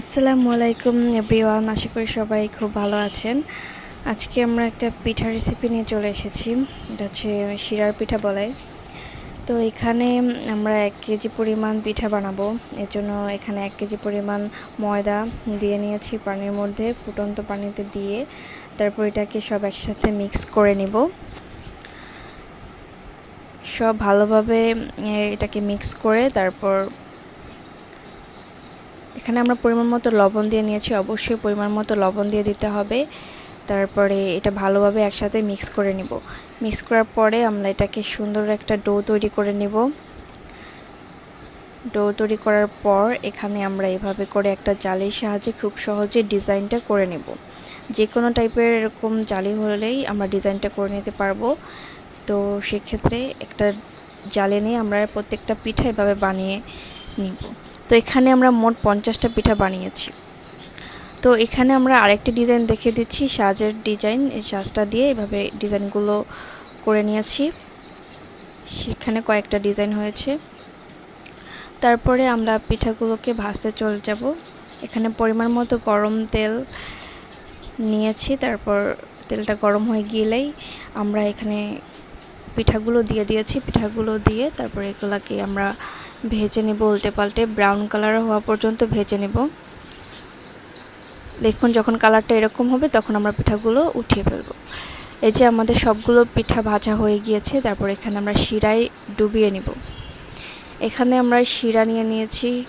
আসসালামু আলাইকুম এভরিওয়ান, আশা করি সবাই খুব ভালো আছেন। আজকে আমরা একটা পিঠা রেসিপি নিয়ে চলে এসেছি। এটা হচ্ছে শিরার পিঠা বলে। তো এখানে আমরা এক কেজি পরিমাণ পিঠা বানাবো। এর জন্য এখানে এক কেজি পরিমাণ ময়দা দিয়ে নিয়েছি পানির মধ্যে, ফুটন্ত পানিতে দিয়ে তারপর এটাকে সব একসাথে মিক্স করে নিব। সব ভালোভাবে এটাকে মিক্স করে তারপর এখানে আমরা পরিমাণ মতো লবণ দিয়ে নিয়েছি, অবশ্যই পরিমাণ মতো লবণ দিয়ে দিতে হবে। তারপরে এটা ভালোভাবে একসাথে মিক্স করে নিব। মিক্স করার পরে আমরা এটাকে সুন্দর একটা ডো তৈরি করে নিব। ডো তৈরি করার পর এখানে আমরা এভাবে করে একটা জালির সাহায্যে খুব সহজে ডিজাইনটা করে নেব। যে কোনো টাইপের এরকম জালি হলেই আমরা ডিজাইনটা করে নিতে পারব। তো সেক্ষেত্রে একটা জালে নিয়ে আমরা প্রত্যেকটা পিঠা এভাবে বানিয়ে নিব। তো এখানে আমরা মোট পঞ্চাশটা পিঠা বানিয়েছি। তো এখানে আমরা আরেকটি ডিজাইন দেখে দিচ্ছি, সাজের ডিজাইন এই সাজটা দিয়ে এভাবে ডিজাইনগুলো করে নিয়েছি। সেখানে কয়েকটা ডিজাইন হয়েছে। তারপরে আমরা পিঠাগুলোকে ভাজতে চলে যাব। এখানে পরিমাণ মতো গরম তেল নিয়েছি, তারপর তেলটা গরম হয়ে গেলেই আমরা এখানে পিঠাগুলো দিয়ে দিয়েছি। পিঠাগুলো দিয়ে তারপর এগুলাকে আমরা ভেজে নেব উল্টে পাল্টে। ব্রাউন কালার হওয়া পর্যন্ত ভেজে নেব। দেখুন, যখন কালারটা এরকম হবে, তখন আমরা পিঠাগুলো উঠিয়ে ফেলব। এই যে আমাদের সবগুলো পিঠা ভাজা হয়ে গিয়েছে, তারপর এখানে আমরা শিরায় ডুবিয়ে নিব। এখানে আমরা শিরা নিয়ে নিয়েছি।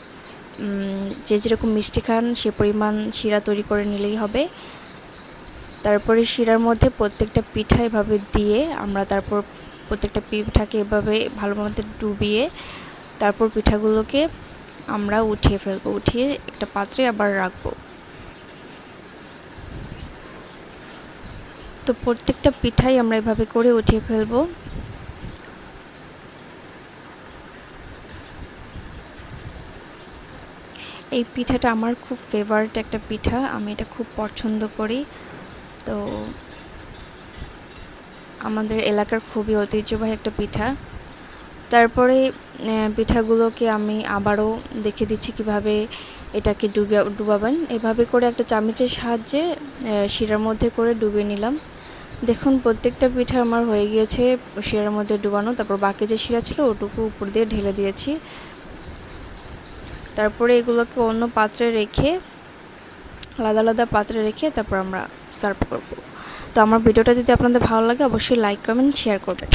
যে যেরকম মিষ্টি খান, সে পরিমাণ শিরা তৈরি করে নিলেই হবে। তারপরে শিরার মধ্যে প্রত্যেকটা পিঠা এভাবে দিয়ে আমরা তারপর প্রত্যেকটা পিঠাকে এভাবে ভালো মতো ডুবিয়ে তারপর পিঠাগুলোকে আমরা উঠিয়ে ফেলব, উঠিয়ে একটা পাত্রে আবার রাখব। তো প্রত্যেকটা পিঠাই আমরা এভাবে করে উঠিয়ে ফেলব। এই পিঠাটা আমার খুব ফেভারিট একটা পিঠা, আমি এটা খুব পছন্দ করি। তো আমাদের এলাকার খুবই ঐতিহ্যবাহী একটা পিঠা। তারপরে পিঠাগুলোকে আমি আবারও দেখে দিচ্ছি কীভাবে এটাকে ডুবিয়ে, ডুবাবেন। এভাবে করে একটা চামচের সাহায্যে শিরার মধ্যে করে ডুবিয়ে নিলাম। দেখুন, প্রত্যেকটা পিঠা আমার হয়ে গিয়েছে শিরার মধ্যে ডুবানো। তারপর বাকি যে শিরা ছিল, ওটুকু উপর দিয়ে ঢেলে দিয়েছি। তারপরে এগুলোকে অন্য পাত্রে রেখে, আলাদা আলাদা পাত্রে রেখে তারপর আমরা সার্ভ করব। তো আমার ভিডিওটা যদি আপনাদের ভালো লাগে, অবশ্যই লাইক, কমেন্ট, শেয়ার করবেন।